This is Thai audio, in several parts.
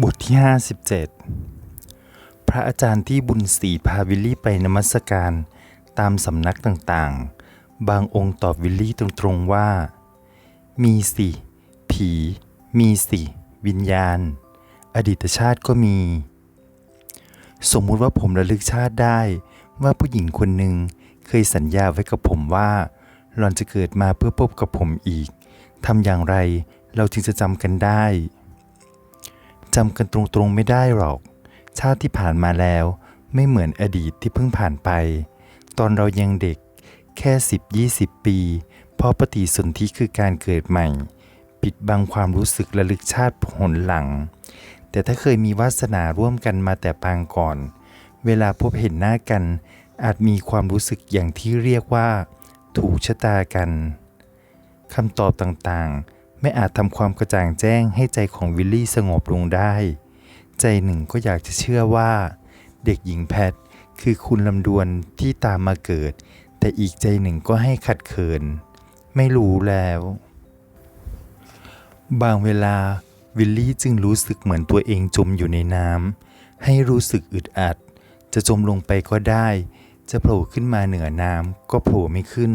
บทที่ 57 พระอาจารย์ที่บุญศรีพาวิลลี่ไปนมัสการตามสำนักต่างๆ บางองค์ตอบวิลลี่ตรงๆว่า มีสิ ผี มีสิ วิญญาณ อดีตชาติก็มี สมมุติว่าผมระลึกชาติได้ว่าผู้หญิงคนหนึ่งเคยสัญญาไว้กับผมว่า หล่อนจะเกิดมาเพื่อพบกับผมอีกทำอย่างไรเราจึงจะจำกันได้ จำกันตรงๆไม่ได้หรอก ชาติที่ผ่านมาแล้ว ไม่เหมือนอดีตที่เพิ่งผ่านไป ตอนเรายังเด็ก แค่ 10-20 ปี เพราะปฏิสนธิคือการเกิดใหม่ ปิดบังความรู้สึกระลึกชาติผลหลัง แต่ถ้าเคยมีวาสนาร่วมกันมาแต่ปางก่อน เวลาพบเห็นหน้ากัน อาจมีความรู้สึกอย่างที่เรียกว่า ถูกชะตากันคำตอบต่างๆ ไม่อาจทำความกระจ่างแจ้งให้ใจของวิลลี่สงบลงได้ ใจหนึ่งก็อยากจะเชื่อว่า เด็กหญิงแพทคือคุณลำดวนที่ตามมาเกิด แต่อีกใจหนึ่งก็ให้ขัดเขิน ไม่รู้แล้ว บางเวลาวิลลี่จึงรู้สึกเหมือนตัวเองจมอยู่ในน้ำให้รู้สึกอึดอัด จะจมลงไปก็ได้ จะโผล่ขึ้นมาเหนือน้ำก็โผล่ไม่ขึ้น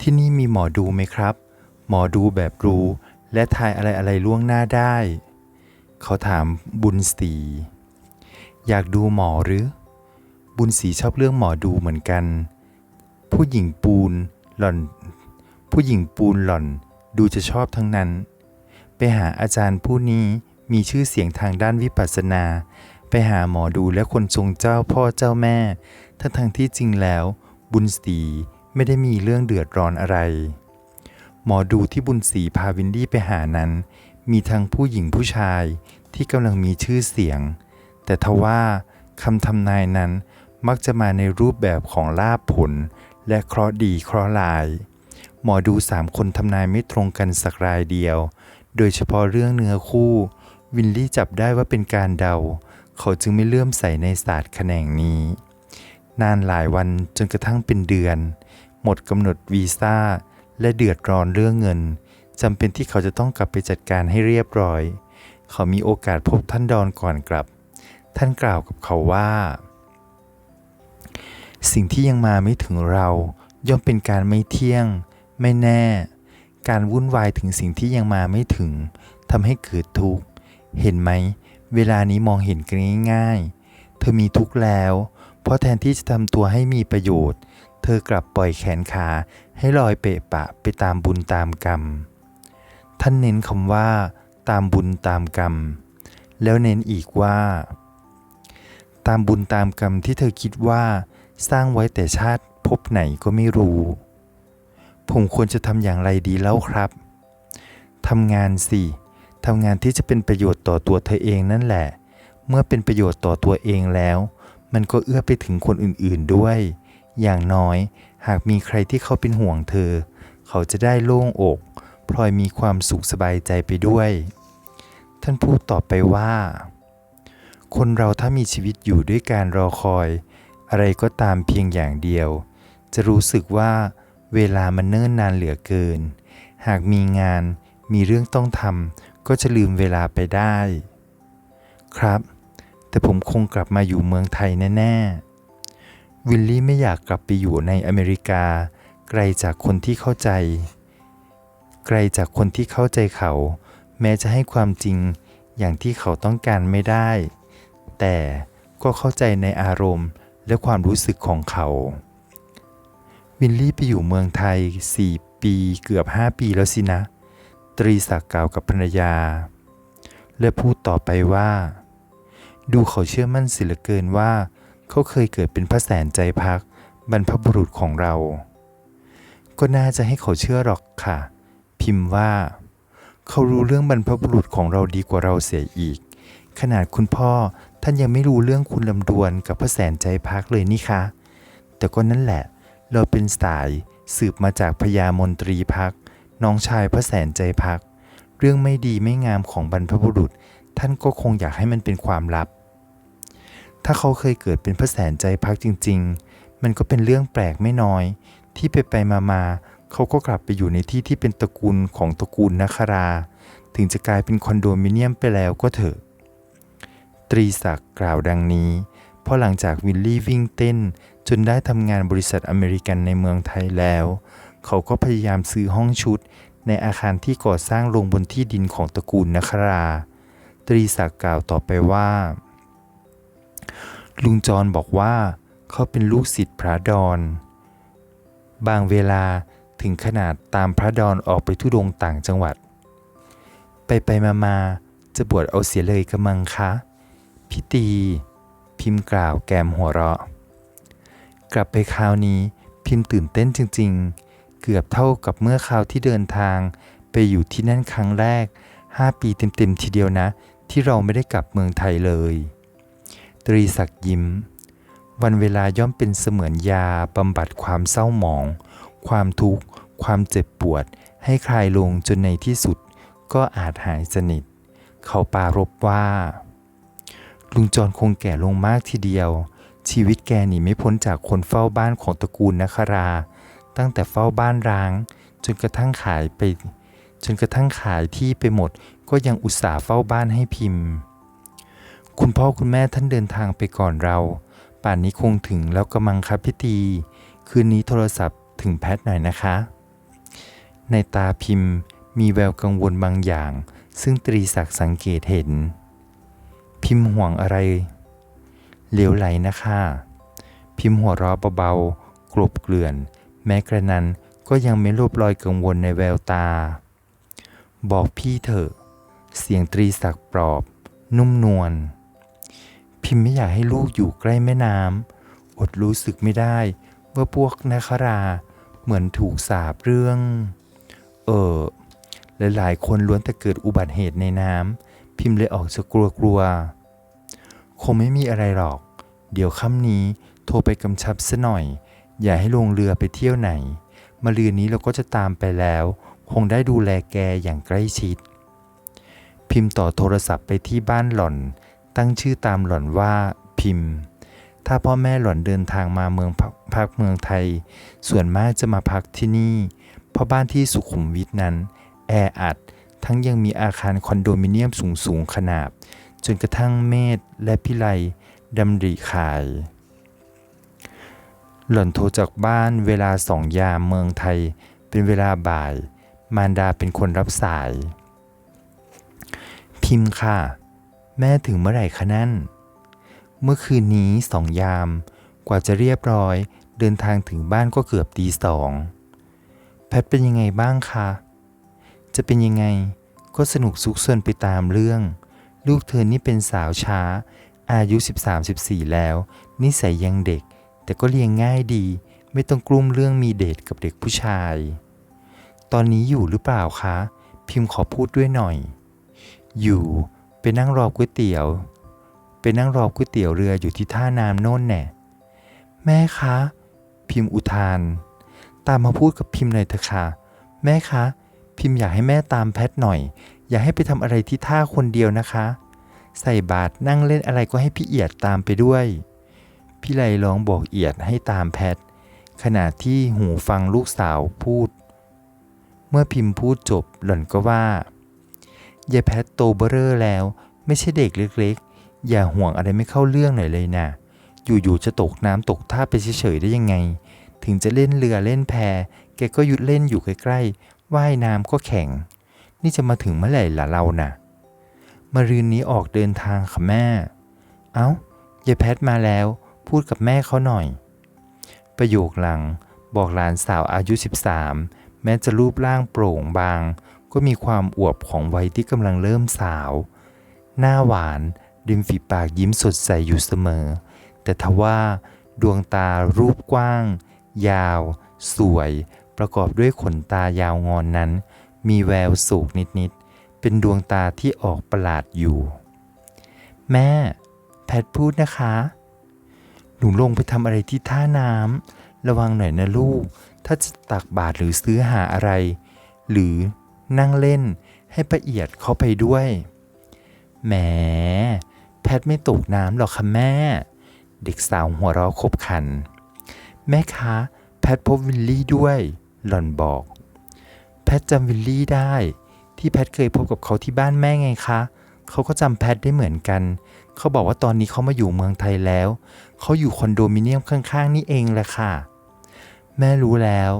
ที่นี่มีหมอดูไหมครับ หมอดูแบบรู้ และทายอะไรอะไรล่วงหน้าได้ เขาถามบุญศรีอยากดูหมอหรือ บุญศรีชอบเรื่องหมอดูเหมือนกัน ผู้หญิงปูนหล่อน ผู้หญิงปูนหล่อนดูจะชอบทั้งนั้น ไปหาอาจารย์ผู้นี้มีชื่อเสียงทางด้านวิปัสสนา ไปหาหมอดูและคนทรงเจ้าพ่อเจ้าแม่ ทั้งทางที่จริงแล้ว บุญศรีไม่ได้มีเรื่องเดือดร้อนอะไร หมอดูที่บุญศรีพาวินดี้ไปหานั้น มีทั้งผู้หญิงผู้ชายที่กำลังมีชื่อเสียง แต่ทว่าคำทำนายนั้นมักจะมาในรูปแบบของลาภผล และเคราะห์ดีเคราะห์ลาย หมอดูสามคนทำนายไม่ตรงกันสักรายเดียว โดยเฉพาะเรื่องเนื้อคู่ วินลี่จับได้ว่าเป็นการเดา เขาจึงไม่เลื่อมใสในศาสตร์แขนงนี้ นานหลายวันจนกระทั่งเป็นเดือน หมดกำหนดวีซ่า และเดือดร้อนเรื่องเงินจำเป็นที่เขาจะต้องกลับไปจัดการให้เรียบร้อย เขามีโอกาสพบท่านดอนก่อนกลับ ท่านกล่าวกับเขาว่า สิ่งที่ยังมาไม่ถึงเราย่อมเป็นการไม่เที่ยง ไม่แน่ การวุ่นวายถึงสิ่งที่ยังมาไม่ถึงทำให้เกิดทุกข์ เห็นไหม เวลานี้มองเห็นกันง่ายๆ เธอมีทุกข์แล้ว เพราะแทนที่จะทำตัวให้มีประโยชน์ เธอกลับปล่อยแขนขาให้ลอยเปะปะไปตามบุญตามกรรม ท่านเน้นคำว่า ตามบุญตามกรรม แล้วเน้นอีกว่า ตามบุญตามกรรมที่เธอคิดว่า สร้างไว้แต่ชาติพบไหนก็ไม่รู้ ผมควรจะทำอย่างไรดีแล้วครับทำงานสิทำงานที่จะเป็นประโยชน์ต่อตัวเธอเองนั่นแหละ เมื่อเป็นประโยชน์ต่อตัวเองแล้ว มันก็เอื้อไปถึงคนอื่นๆด้วย อย่างน้อย หากมีใครที่เขาเป็นห่วงเธอ เขาจะได้โล่งอกพลอยมีความสุขสบายใจไปด้วย ท่านพูดต่อไปว่า คนเราถ้ามีชีวิตอยู่ด้วยการรอคอย อะไรก็ตามเพียงอย่างเดียว จะรู้สึกว่าเวลามันเนิ่นนานเหลือเกิน หากมีงานมีเรื่องต้องทำก็จะลืมเวลาไปได้ ครับ แต่ผมคงกลับมาอยู่เมืองไทยแน่ ๆ วิลลี่ไม่อยากกลับไปอยู่ในอเมริกา ไกลจากคนที่เข้าใจ ไกลจากคนที่เข้าใจเขา แม้จะให้ความจริงอย่างที่เขาต้องการไม่ได้ แต่ก็เข้าใจในอารมณ์และความรู้สึกของเขา วินลี่ไปอยู่เมืองไทย 4 ปีเกือบ 5 ปีแล้วสินะ ตรีศักดิ์กล่าวกับภรรยา และพูดต่อไปว่า ดูเขาเชื่อมั่นสิเหลือเกินว่า เขาเคยเกิดเป็นพระแสนใจพัก บรรพบุรุษของเรา ก็น่าจะให้เขาเชื่อหรอกค่ะ พิมพ์ว่า เขารู้เรื่องบรรพบุรุษของเราดีกว่าเราเสียอีก ขนาดคุณพ่อท่านยังไม่รู้เรื่องคุณลำดวนกับพระแสนใจพักเลยนี่คะ แต่ก็นั่นแหละ เราเป็นสายสืบมาจากพญามนตรีพัก น้องชายพระแสนใจพัก เรื่องไม่ดีไม่งามของบรรพบุรุษ ท่านก็คงอยากให้มันเป็นความลับ ถ้าเขาเคยเกิดเป็นพระแสนใจพักจริง ๆ มันก็เป็นเรื่องแปลกไม่น้อย ที่ไปไปมามาๆเขาก็กลับไปอยู่ในที่ที่เป็นตระกูลของตระกูลนครา ถึงจะกลายเป็นคอนโดมิเนียมไปแล้วก็เถอะ ตรีศักดิ์กล่าวดังนี้ เพราะหลังจากวิลลี่วิ่งเต้น จนได้ทำงานบริษัทอเมริกันในเมืองไทยแล้ว เขาก็พยายามซื้อห้องชุด ในอาคารที่ก่อสร้างลงบนที่ดินของตระกูลนครา ตรีศักดิ์กล่าวต่อไปว่า ลุงจรบอกว่า เขาเป็นลูกศิษย์พระดอน บางเวลาถึงขนาดตามพระดอนออกไปทุดงต่างจังหวัด ไปไปมามาจะบวชเอาเสียเลยกระมังคะพี่ตี พิมพ์กล่าวแกมหัวเราะ กลับไปคราวนี้พิมพ์ตื่นเต้นจริง ๆ เกือบเท่ากับเมื่อคราวที่เดินทาง ไปอยู่ที่นั่นครั้งแรก 5 ปีเต็มๆทีเดียวนะ ที่เราไม่ได้กลับเมืองไทยเลย ตรีศักดิ์ยิ้ม วันเวลาย่อมเป็นเสมือนยาบำบัดความเศร้าหมอง ความทุกข์ ความเจ็บปวด ให้คลายลงจนในที่สุด ก็อาจหายสนิท เขาปารบว่า ลุงจรคงแก่ลงมากทีเดียว ชีวิตแกหนีไม่พ้นจากคนเฝ้าบ้านของตระกูลนครา ตั้งแต่เฝ้าบ้านร้าง จนกระทั่งขายไป จนกระทั่งขายที่ไปหมดก็ยังอุตส่าห์เฝ้าบ้านให้พิมพ์ คุณพ่อคุณแม่ท่านเดินทางไปก่อนเรา ป่านนี้คงถึงแล้วกระมังครับพี่ตี คืนนี้โทรศัพท์ถึงแพทหน่อยนะคะ ในตาพิมพ์มีแววกังวลบางอย่าง ซึ่งตรีศักดิ์สังเกตเห็น พิมพ์ห่วงอะไรเหลวไหลนะคะ พิมพ์หัวเราะเบาๆกลบเกลื่อน แม้กระนั้นก็ยังไม่ลบรอยกังวลในแววตา บอกพี่เถอะ เสียงตรีศักดิ์ปลอบ นุ่มนวล พิมพ์ไม่อยากให้ลูกอยู่ใกล้แม่น้ำอดรู้สึกไม่ได้ ว่าพวกนาครา เหมือนถูกสาบเรื่อง เออหลายๆคนล้วนแต่เกิดอุบัติเหตุในน้ำพิมพ์เลยออกจะกลัวๆคงไม่มีอะไรหรอก เดี๋ยวค่ำนี้โทรไปกำชับซะหน่อย อย่าให้ลงเรือไปเที่ยวไหนมาเรือนนี้เราก็จะตามไปแล้ว คงได้ดูแลแกอย่างใกล้ชิด พิมพ์ต่อโทรศัพท์ไปที่บ้านหล่อน ตั้งชื่อตามหล่อนว่าพิมพ์ ถ้าพ่อแม่หล่อนเดินทางมาเมืองพักพักเมืองไทย ส่วนมากจะมาพักที่นี่ เพราะบ้านที่สุขุมวิทนั้น แออัด ทั้งยังมีอาคารคอนโดมิเนียมสูงๆขนาบ จนกระทั่งเมธและพิไลดำริขาย หล่อนโทรจากบ้านเวลาสองยามเมืองไทย เป็นเวลาบ่าย มารดาเป็นคนรับสาย พิมพ์ค่ะ แม่ถึงเมื่อไหร่คะนั่น เมื่อคืนนี้สองยาม กว่าจะเรียบร้อย เดินทางถึงบ้านก็เกือบตีสอง แพทเป็นยังไงบ้างคะ จะเป็นยังไง ก็สนุกซุกซนไปตามเรื่อง ลูกเธอนี่เป็นสาวช้า อายุ 13-14 แล้ว นิสัยยังเด็ก แต่ก็เลี้ยงง่ายดี ไม่ต้องกลุ้มเรื่องมีเดทกับเด็กผู้ชาย ตอนนี้อยู่หรือเปล่าคะ พิมพ์ขอพูดด้วยหน่อย อยู่ ไปนั่งรอก๋วยเตี๋ยว ไปนั่งรอก๋วยเตี๋ยวเรืออยู่ที่ท่าน้ำโน่นแน่แม่คะ พิมพ์อุทาน ตามมาพูดกับพิมพ์หน่อยเถอะค่ะ แม่คะ พิมพ์อยากให้แม่ตามแพทหน่อย อย่าให้ไปทำอะไรที่ท่าคนเดียวนะคะ ใส่บาตรนั่งเล่นอะไรก็ให้พี่เอียดตามไปด้วย พี่ไลร้องบอกเอียดให้ตามแพท ขณะที่หูฟังลูกสาวพูด เมื่อพิมพ์พูดจบหล่อนก็ว่า ยายแพทโตเบอเรอร์แล้ว ไม่ใช่เด็กเล็กๆ อย่าห่วงอะไรไม่เข้าเรื่องหน่อยเลยนะอยู่ๆจะตกน้ำตกท่าไปเฉยๆได้ยังไง ถึงจะเล่นเรือเล่นแพแกก็หยุดเล่นอยู่ใกล้ๆว่ายน้ำก็แข็ง นี่จะมาถึงเมื่อไหร่ล่ะเราน่ะมารืนนี้ออกเดินทางค่ะแม่ เอา้ายายแพทมาแล้ว พูดกับแม่เขาหน่อย ประโยคหลังบอกหลานสาวอายุ 13 แม้จะรูปร่างโปร่งบาง ก็มีความอวบของวัยที่กำลังเริ่มสาว หน้าหวานริมฝีปากยิ้มสดใสอยู่เสมอ แต่ทว่าดวงตารูปกว้าง ยาว สวย ประกอบด้วยขนตายาวงอนนั้น มีแววสูกนิดๆ เป็นดวงตาที่ออกประหลาดอยู่ แม่ แพทพูดนะคะ หนูลงไปทำอะไรที่ท่าน้ำระวังหน่อยนะลูก ถ้าจะตักบาตรหรือซื้อหาอะไร หรือ นั่งเล่นให้ประเอียดเขาไปด้วย แหม แพทไม่ตกน้ำหรอกค่ะแม่ เด็กสาวหัวเราะขบขัน แม่คะ แพทพบวิลลี่ด้วย หล่อนบอก แพทจำวิลลี่ได้ ที่แพทเคยพบกับเขาที่บ้านแม่ไงคะ เขาก็จำแพทได้เหมือนกัน เขาบอกว่าตอนนี้เขามาอยู่เมืองไทยแล้ว เขาอยู่คอนโดมิเนียมข้างๆนี่เองแหละค่ะ แม่รู้แล้ว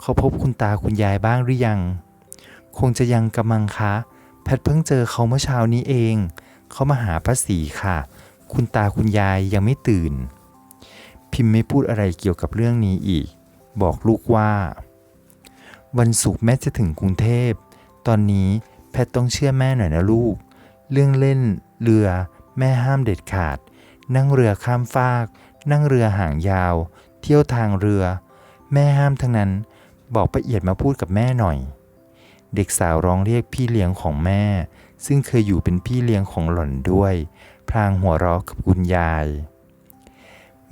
เขาพบคุณตาคุณยายบ้างหรือยัง คงจะยังกำมังคะ แพทเพิ่งเจอเขาเมื่อเช้านี้เอง เขามาหาป้าสีค่ะ คุณตาคุณยายยังไม่ตื่น พิมพ์ไม่พูดอะไรเกี่ยวกับเรื่องนี้อีก บอกลูกว่า วันศุกร์แม่จะถึงกรุงเทพ ตอนนี้แพทต้องเชื่อแม่หน่อยนะลูก เรื่องเล่น เรือ แม่ห้ามเด็ดขาด นั่งเรือข้ามฟาก นั่งเรือหางยาว เที่ยวทางเรือ แม่ห้ามทั้งนั้น บอกประเอียดมาพูดกับแม่หน่อย เด็กสาวร้องเรียกพี่เลี้ยงของแม่ ซึ่งเคยอยู่เป็นพี่เลี้ยงของหล่อนด้วย พลางหัวเราะกับคุณยาย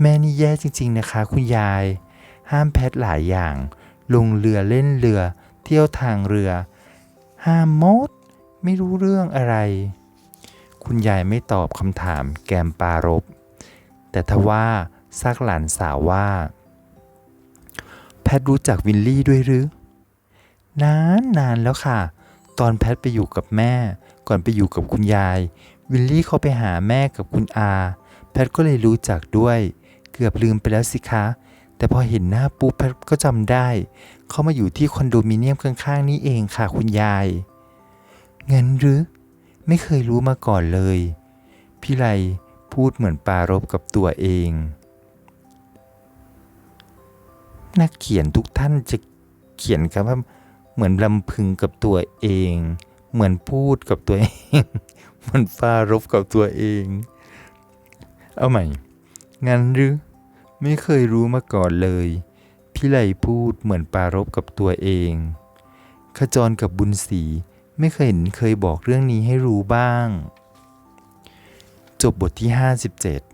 แม่นี่แย่จริง ๆนะคะ คุณยาย ห้ามแพทหลายอย่าง ลงเรือเล่นเรือ เที่ยวทางเรือ ห้ามมด ไม่รู้เรื่องอะไร คุณยายไม่ตอบคำถามแกมปารบ แต่ทว่าซักหลานสาวว่า แพทรู้จักวินลี่ด้วยหรือ นานนานแล้วค่ะ ตอนแพทไปอยู่กับแม่ ก่อนไปอยู่กับคุณยาย วิลลี่เขาไปหาแม่กับคุณอา แพทก็เลยรู้จักด้วย เกือบลืมไปแล้วสิคะ แต่พอเห็นหน้าปุ๊บแพทก็จำได้ เขามาอยู่ที่คอนโดมิเนียมข้างๆนี่เองค่ะคุณยาย งั้นหรือ ไม่เคยรู้มาก่อนเลย พี่ไลพูดเหมือนปารบกับตัวเอง นักเขียนทุกท่านจะเขียนคำว่า เหมือนลำพึงกับตัวเอง เหมือนพูดกับตัวเองเหมือนปรารบกับตัวเอง เอาใหม่ งั้นหรือ ไม่เคยรู้มาก่อนเลย พี่ไลพูดเหมือนปารบกับตัวเอง ขจรกับบุญศรีไม่เคยเห็นเคยบอกเรื่องนี้ให้รู้บ้าง จบบทที่ 57